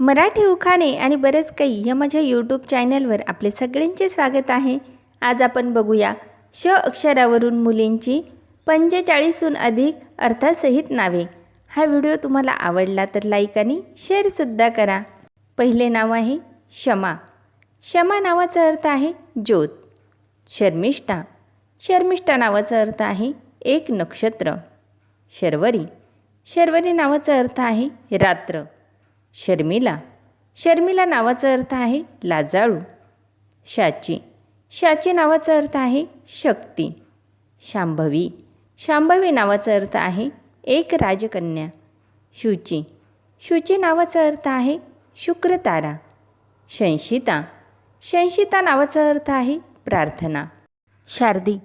मराठी उखाणे आणि बरंच काही या माझ्या यूट्यूब चॅनलवर आपले सगळ्यांचे स्वागत आहे. आज आपण बघूया श अक्षरावरून मुलींची पंचेचाळीसहून अधिक अर्थासहित नावे. हा व्हिडिओ तुम्हाला आवडला तर लाईक आणि शेअरसुद्धा करा. पहिले नाव आहे शमा. शमा नावाचा अर्थ आहे ज्योत. शर्मिष्ठा. शर्मिष्ठा नावाचा अर्थ आहे एक नक्षत्र. शर्वरी. शर्वरी नावाचा अर्थ आहे रात्र. शर्मिला. शर्मिला नावाचा अर्थ आहे लाजाळू. शाची. शाची नावाचा अर्थ आहे शक्ती. शांभवी. शांभवी नावाचा अर्थ आहे एक राजकन्या. शुची. शुची नावाचा अर्थ आहे शुक्रतारा. शंशिता. शंशिता नावाचा अर्थ आहे प्रार्थना. शारदी.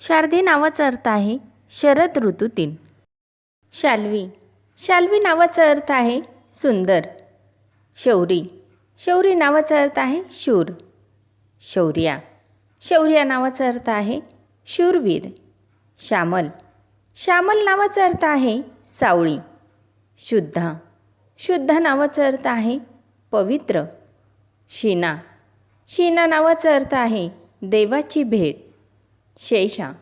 शारदी नावाचा अर्थ आहे शरद ऋतूतील. शाल्वी. शाल्वी नावाचा अर्थ आहे सुंदर. शौरी. शौरी नावाचा अर्थ आहे शूर. शौर्या. शौर्या नावाचा अर्थ आहे शूरवीर. श्यामल. श्यामल नावाचा अर्थ आहे सावळी. शुद्धा. शुद्धा नावाचा अर्थ आहे पवित्र. शीना. शीना नावाचा अर्थ आहे देवाची भेट. शेषा.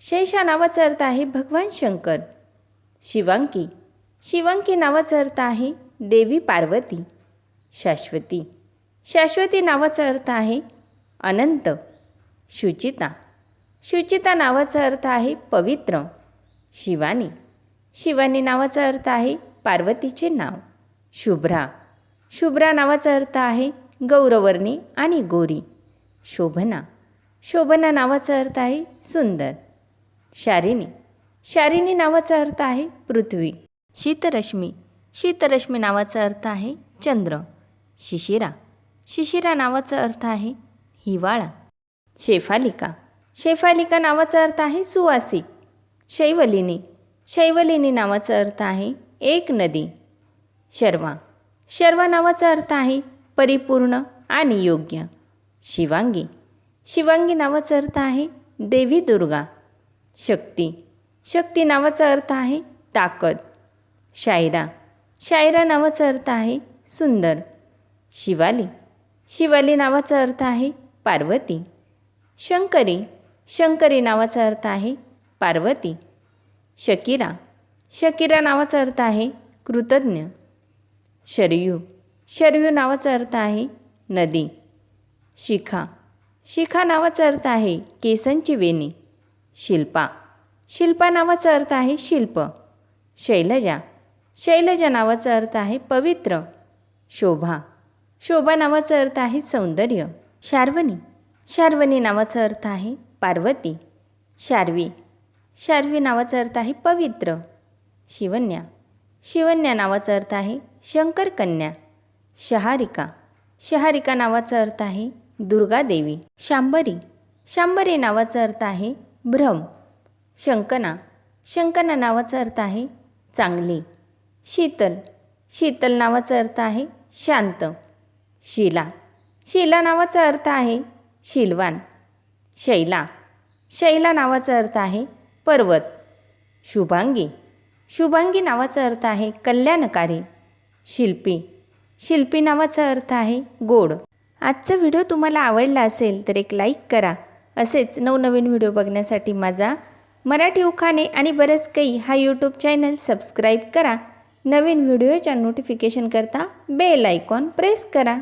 शेषा नावाचा अर्थ आहे भगवान शंकर. शिवांकी. शिवांकी नावाचा अर्थ आहे देवी पार्वती शाश्वती. शाश्वती नावाचा अर्थ आहे अनंत शुचिता. शुचिता नावाचा अर्थ आहे पवित्र शिवानी. शिवानी नावाचा अर्थ आहे पार्वतीचे नाव शुभ्रा. शुभ्रा नावाचा अर्थ आहे गौरवर्णी आणि गोरी. शोभना. शोभना नावाचा अर्थ आहे सुंदर. शारिणी शारिणी नावाचा अर्थ आहे पृथ्वी. शीतरश्मी. शीतरश्मी नावाचा अर्थ आहे चंद्र. शिशिरा. शिशिरा नावाचा अर्थ आहे हिवाळा. शेफालिका. शेफालिका नावाचा अर्थ आहे सुवासिक. शैवलिनी. शैवलिनी नावाचा अर्थ आहे एक नदी. शर्वा. शर्वा नावाचा अर्थ आहे परिपूर्ण आणि योग्य. शिवांगी. शिवांगी नावाचा अर्थ आहे देवी दुर्गा. शक्ती. शक्ती नावाचा अर्थ आहे ताकद. शायरा. शायरा नावाचा अर्थ आहे सुंदर. शिवाली. शिवाली नावाचा अर्थ आहे पार्वती. शंकरी. शंकरी नावाचा अर्थ आहे पार्वती. शकिरा. शकिरा नावाचा अर्थ आहे कृतज्ञ. शरयू. शरयू नावाचा अर्थ आहे नदी. शिखा. शिखा नावाचा अर्थ आहे केसांची वेणी. शिल्पा. शिल्पा नावाचा अर्थ आहे शिल्प. शैलजा. शैलजा नावाचा अर्थ आहे पवित्र शोभा. शोभा नावाचा अर्थ आहे सौंदर्य शार्वणी शार्वणी नावाचा अर्थ आहे पार्वती. शार्वी. शार्वी नावाचा अर्थ आहे पवित्र शिवन्या. शिवन्या नावाचा अर्थ आहे शंकर कन्या शहारिका. शहारिका नावाचा अर्थ आहे दुर्गादेवी. शांबरी. शांबरी नावाचा अर्थ आहे भ्रम शंकना. शंकना नावाचा अर्थ आहे चांगली. शीतल. शीतल नावाचा अर्थ आहे शांत. शिला. शिला नावाचा अर्थ आहे शिलवान. शैला. शैला नावाचा अर्थ आहे पर्वत. शुभांगी. शुभांगी नावाचा अर्थ आहे कल्याणकारी. शिल्पी. शिल्पी नावाचा अर्थ आहे गोड. आजचा व्हिडिओ तुम्हाला आवडला असेल तर एक लाईक करा. असेच नवनवीन व्हिडिओ बघण्यासाठी माझा मराठी उखाणे आणि बरेच काही हा यूट्यूब चॅनल सबस्क्राईब करा. नवीन व्हिडिओच्या नोटिफिकेशन करता बेल आयकॉन प्रेस करा.